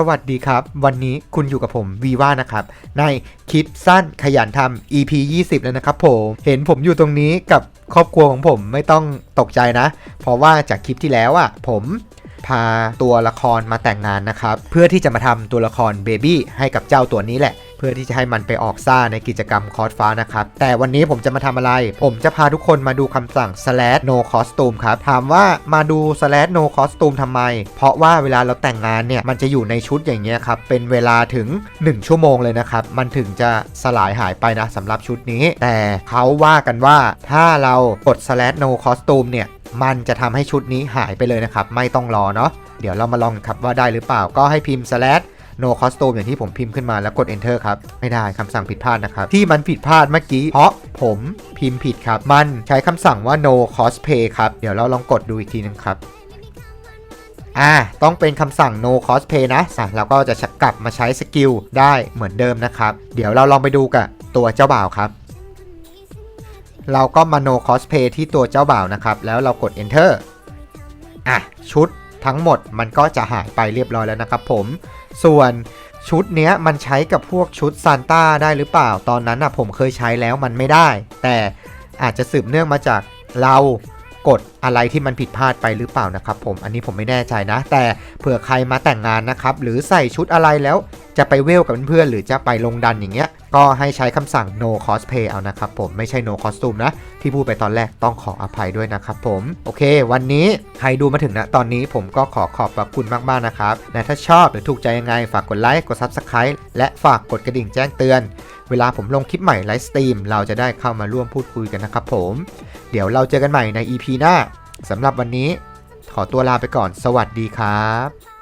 สวัสดีครับ วันนี้คุณอยู่กับผมวีว่านะครับ ในคลิปสั้นขยันทำ EP 20 แล้วนะครับผมเห็นผมอยู่ตรงนี้กับครอบครัวของผมไม่ต้องตกใจนะ เพราะว่าจากคลิปที่แล้วอะ ผมพาตัวละครมาแต่งงานนะครับ เพื่อที่จะมาทำตัวละครเบบี้ให้กับเจ้าตัวนี้แหละ เพื่อที่จะให้มันไปออกซ่าในกิจกรรมคอร์สฟ้านะครับ แต่วันนี้ผมจะมาทำอะไร ผมจะพาทุกคนมาดูคำสั่ง slash no costume ครับ ถามว่ามาดู slash no costume ทำไม เพราะว่าเวลาเราแต่งงานเนี่ย มันจะอยู่ในชุดอย่างเงี้ยครับ เป็นเวลาถึง 1 ชั่วโมงเลยนะครับ มันถึงจะสลายหายไปนะสำหรับชุดนี้ แต่เขาว่ากันว่าถ้าเรากด slash no costume เนี่ยมันจะทำให้ชุดนี้หายไปเลยนะครับ ไม่ต้องรอเนาะเดี๋ยวเรามาลองครับว่าได้หรือเปล่าก็ให้พิมพ์ slash no costume อย่างที่ผมพิมพ์ขึ้นมาแล้วกด enter ครับ ไม่ได้คำสั่งผิดพลาดนะครับ ที่มันผิดพลาดเมื่อกี้ เพราะผมพิมพ์ผิดครับ มันใช้คำสั่งว่า no cosplay ครับ เดี๋ยวเราลองกดดูอีกทีนึงครับอ่าต้องเป็นคำสั่ง no cosplay นะอะเราก็จะกลับมาใช้สกิลได้เหมือนเดิมนะครับ เดี๋ยวเราลองไปดูกับตัวเจ้าบ่าวครับ เราก็มา no cosplay ที่ตัวเจ้าบ่าวนะครับ แล้วเรากด enter อะชุด ทั้งหมดมันก็จะหายไปเรียบร้อยแล้วนะครับผม ส่วนชุดเนี้ยมันใช้กับพวกชุดซานต้าได้หรือเปล่า ตอนนั้นอะผมเคยใช้แล้วมันไม่ได้ แต่อาจจะสืบเนื่องมาจากเรากดอะไรที่มันผิดพลาดไปหรือเปล่านะครับผม อันนี้ผมไม่แน่ใจนะ แต่เผื่อใครมาแต่งงานนะครับ หรือใส่ชุดอะไรแล้ว จะไปเวลกับเพื่อนๆหรือจะไปลงดันอย่างเงี้ย ก็ให้ใช้คำสั่ง no cosplay เอานะครับผมไม่ใช่ no costume นะ ที่พูดไปตอนแรกต้องขออภัยด้วยนะครับผม โอเค วันนี้ใครดูมาถึงนะตอนนี้ผมก็ขอขอบพระคุณมากๆนะครับและถ้าชอบหรือถูกใจยังไงฝากกดไลค์กด Subscribe และฝากกดกระดิ่งแจ้งเตือน เวลาผมลงคลิปใหม่ไลฟ์สตรีมเราจะได้เข้ามาร่วมพูดคุยกันนะครับผม เดี๋ยวเราเจอกันใหม่ใน EP หน้าสำหรับวันนี้ ขอตัวลาไปก่อน สวัสดีครับ